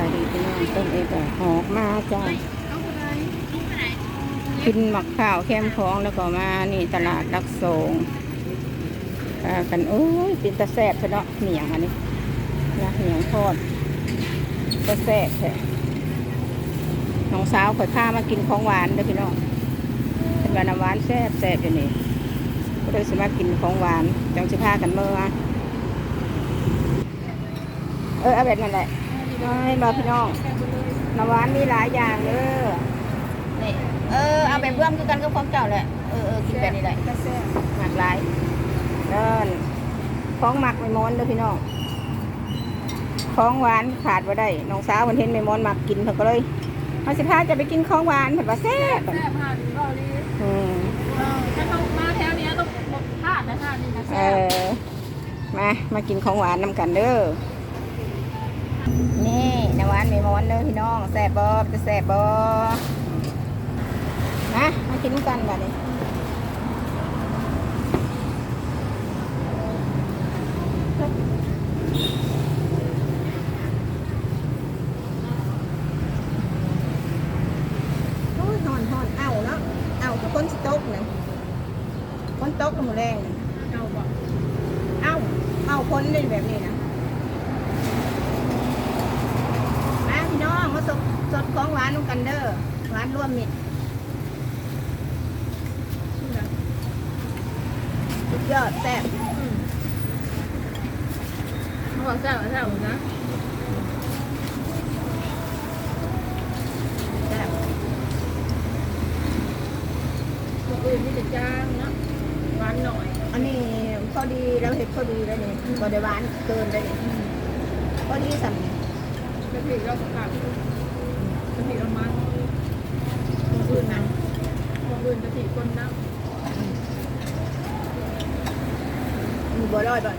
ายดีพี่น้องต้นเอกหอกมาจ้ากินหมักข้าวแคมคองแล้วก็มานี่ตลาดรักสงกันโอ้ยเป็นตะแสบซะเนาะเหนียงอันนี้นะเหนียงทอดตะแสบแท้น้องสาวข่อยพามากินของหวานเด้อพี่น้องเป็นวาน้ำหวานแซบแซบอยู่นี่ก็เลยสามารถกินของหวานจังสิพากันเมื่อเออเอาแบบนั้นแหละ ให้บอพี่น้องน้ำหวานมีหลายอย่างเด้อนี่เออเอาแบบเบื้องคือกันกับของเจ้าแหละเออเออกินแบบนี้แหละหมากหลายเดินของหมักไม่ม้อนเด้อพี่น้องของหวานขาดว่าได้น้องสาวมันเห็นไม่ม้อนหมักกินเพิ่นก็เลยมาสิพาจะไปกินของหวานเพิ่นว่าแซ่บแซ่บผ่านเราดีอืมเออถ้าต้องมาแถวเนี้ยต้องพลาดนะท่านี่นะเอแซ่บอมามากินของหวานนำกันเด้อ นี่น้ำหวานม่ม้อนเด้อพี่น้องแซ่บบอจะแซ่บบอมามากินกันบัดนี้โอ้ยหอนหอนเอาเนาะเอากับคนตกนะคนตกกับหมูแรงเอาบ่เอ้าเอาคนเล่นแบบนี้นะ มาพี่น้องมา สดสดของหวานนำกันเด้อหวานร่วมมิตรสุดยอดแซ่บเขาบอกแซ่บแซ่บนะแซ่บตัวอื่นที่จะจ้างเนาะหวานหน่อย อันนี้พอดีเราเห็ดพอดีแล้วนี่ก็ได้หวานเกินได้นี่พอดีสำนี่กะทิเราสักผักกะทิเรามันตัวอื่นนะตัวอื่นกะทิคนนะมีบัวลอยบ่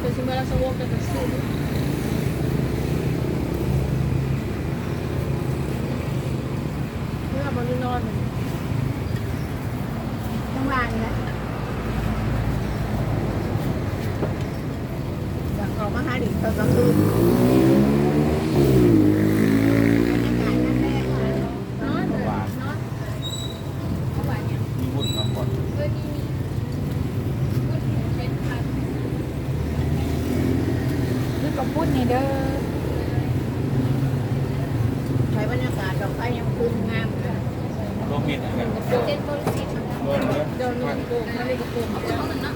ตัวชิมเบอร์เราสวอปจะตัดสู ตรเมื่อบอลนอน ข้างล่างนี่นะอยากออกมาหาดิบตอนกลางคืนบรรยากาศนั่นแหละ นอนนอนเขาหวานเนี่ย มีบุญมาก่อน เฮ้ยนี่เป็นพัน คือกับพูดนี่เด้อใช้บรรยากาศดอกไฟยังคืนงามเลย มิดกันเจ็ดบริสิทธิ์โดนเลยเดินลงกระโปงมาเลยกระโปรงเขาต้องนั่นนะ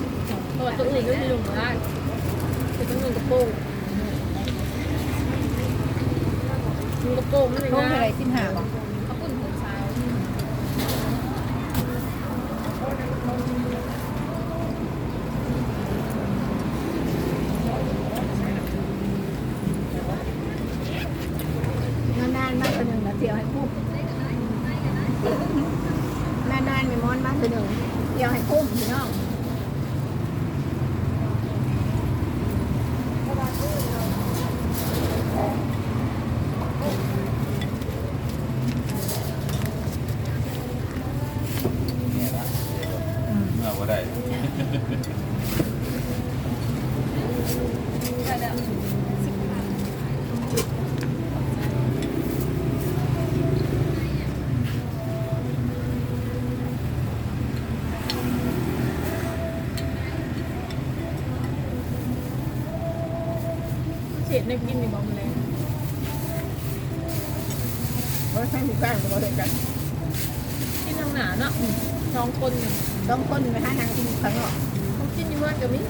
ตัวตัวอื่นก็ไม่ลงได้แต่ต้องลงกระโปรงลงกระโปรงนั่นเองพวกอะไรสิบห้าบาท เขาปุ่นผมสาว นานๆมาตัวหนึ่งนะเที่ยวให้คุ้มนานๆมีมอนมาตัวหนึ่งเที่ยวให้คุ้มพี่น้อง เนี่ยนะเมื่อก็ได้ ได้แล้ว เศษในกินนี่บอกมาเลยเพราะใช้มีแป้งตัวเดียวกันกินทางหนาเนาะสองคนเนี่ยต้องคนไปหานางกินข้างนอกเขากินอยู่บ้านกับมิ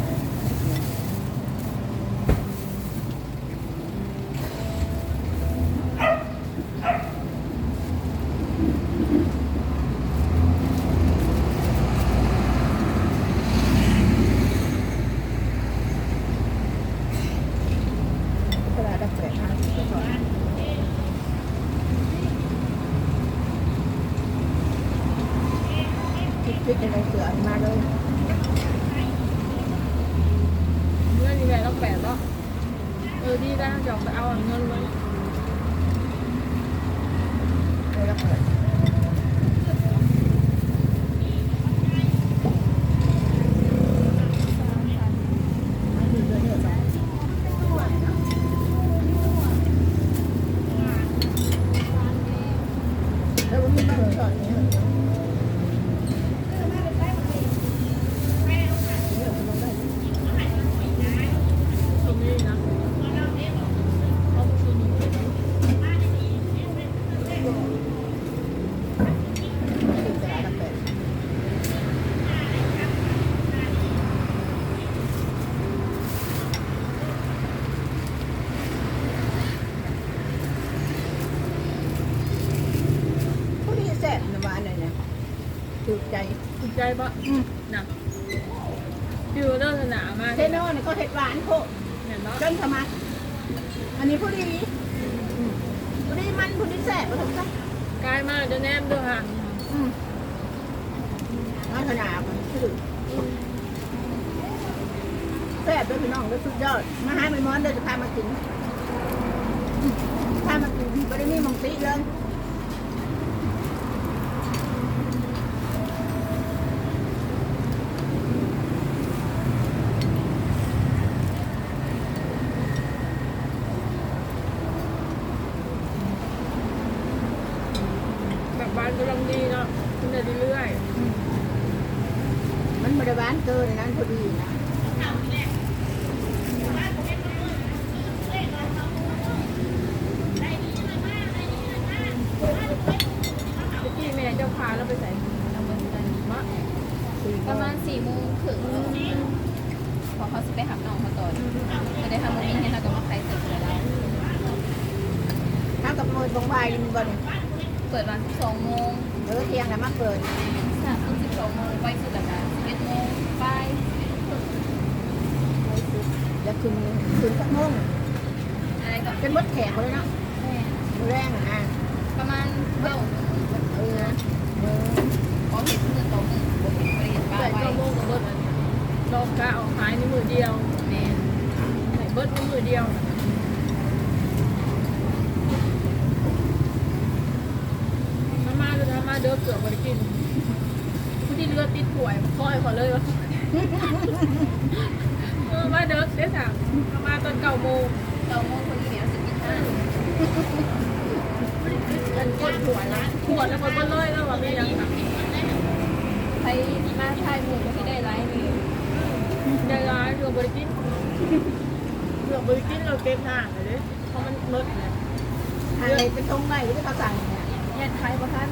ตลาดดับเบิลห้าสิบกว่าคิดๆอะไรเสือมาเลย เงินนี่แหละต้องแปดแล้ว เออดีได้จะออกไปเอาเงินมา ไป ถูกใจถูกใจปะอืมนะฟิวเรื่องสนามมากเทโน่เนี่ยก็เห็ดหวานโคเห็นปะจนสมัครอันนี้ผู้ดีอืมผู้ดีมันผู้ดีแสบผู้ดีจ้ะใกล้มากจะแนมด้วยค่ะอืมลักษณะมันคือแซ่บด้วยพี่น้องด้วยสุดยอด มาหาไม่มอนเดี๋ยวจะพามากินอืมพามากินไม่ได้มีหมองตีเลย แบบบ้าน กำลังดีเนาะขึ้นได้เรื่อยมันบริวารเกินนั้นพอดีนะๆเมื่อกี้แม่เจ้าพาเราไปใส่เราไปใส่มะประมาณสี่โมงถึงพอเขาสิไปหับน้องเขาต่อจะได้ทำโมมิ่งให้เรากับว่าใครเสร็จแล้วถ้ากับมวยตรงใบมันบ่น เปิดวันสองโมงเออเที่ยงนะมาเปิดสามทุ่มสิบสองโมงไปสุดแล้วกันสิบเอ็ดโมงไปแล้วคืนคืนสักโมงอะไรก็เป็นมดแขกเลยเนาะแม่มื้อแรงอะนะประมาณเก้าเออนะเออพอเห็นมือต่อมือผมเห็นบริเวณบ้าใส่ไว้ก็โมงกับเบิร์ดอันนี้ลองกะออกขายในมือเดียวแม่ใส่เบิร์ดในมือเดียวมามาเลยนะมาเด้อเกือบบริกินผู้ที่เลือดติดป่วยคอย ขอเลยวะเออมาเด้อเด้อสั่งมาตอนเก้าโมงเก้าโมงคนนี้เนี่ยสิบห้ากันกดหัวละหัวแล้วมันก็เลยแล้วว่าไม่ยังค่ะใครมาทายหมู่ก็ไม่ได้ไลฟ์เลยใจร้ายเรือบริกินเรือบริกินเราเก็บห่างเลยเด้เพราะมันลดเลยอะไรเป็นทงใหม่ที่เขาสั่งเนี่ยเนี่ยใครประทัน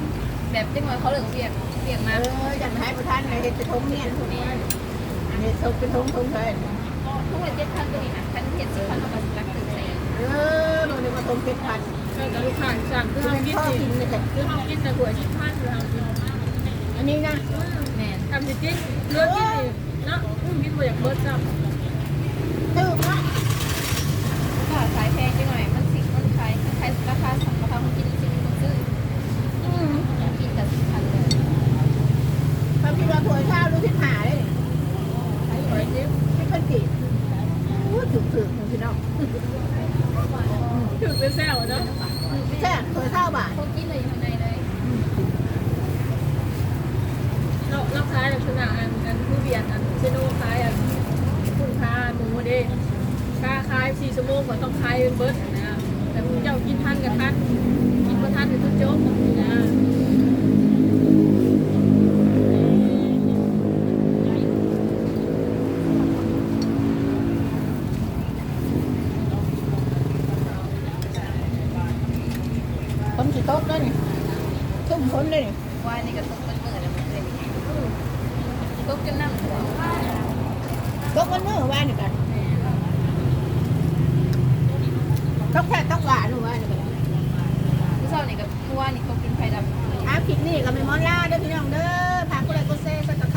แบบจังหวะเขาเหลืองเปียก เปียกเอมาออยากให้ประธานในเห็ดเป็นทงเนี่ยนี่อันนี้ทงเป็นทงทงเลยทุกวันเจ็ดพันตัวนี้นะพันเจ็ดสิบพันเอามาสักถึงแสนเออมันเป็นมาทงเป็นพันเออลูกค้าสั่งคือคือเขาเป็นกินข้อสิกินเลยแต่คือเขากินแต่หัวชิ้นพันเรากินอันนี้นะแม่นทำสิจิ้นเลือดกินอีเนาะกินหัวอย่ากเบิร์ดซ้ำตื้อว่าถ้าขายแพงจังหน่อยมันสิมันขายขายราคาสั่งราคาคนกินจริงๆคนซื้อ อืม กินแต่สิบพันเลย ความคิดว่าถั่วข้าวรู้ที่หาเลย ใช้หัวจิ้ม ที่เป็นกี่อู้ถูกถูกพี่น้อง ถึงเป็นแซวเนาะ แค่ถั่วข้าวบาท พวกกินเลยอยู่ข้างในเลย เราเราขายลักษณะอันอันผู้เบียดอันเชโน่ขายอันคุณค้าหมู เด้ค้าขายสี่ชั่วโมงก็ต้องขายเบิร์ดนะแต่เจ้ากินทันกับทันกินก็ทันเป็นต้นโจ๊กนะคนสิโต๊ะด้วยนี่ทุ่มคนเลยนี่ว่านี่ก็ตกเป็นหมื่นแล้วมันเลยตกจนนั่ง ต้องแค่ต้องหวานหรือว่าผู้เจ้านี่กับผู้ว่นี่เขากินไข่ดำอ้าผิดนี่เราไม่มอนล่าเด้อพี่น้องเด้อพากุเลยกุเซ่สักกะ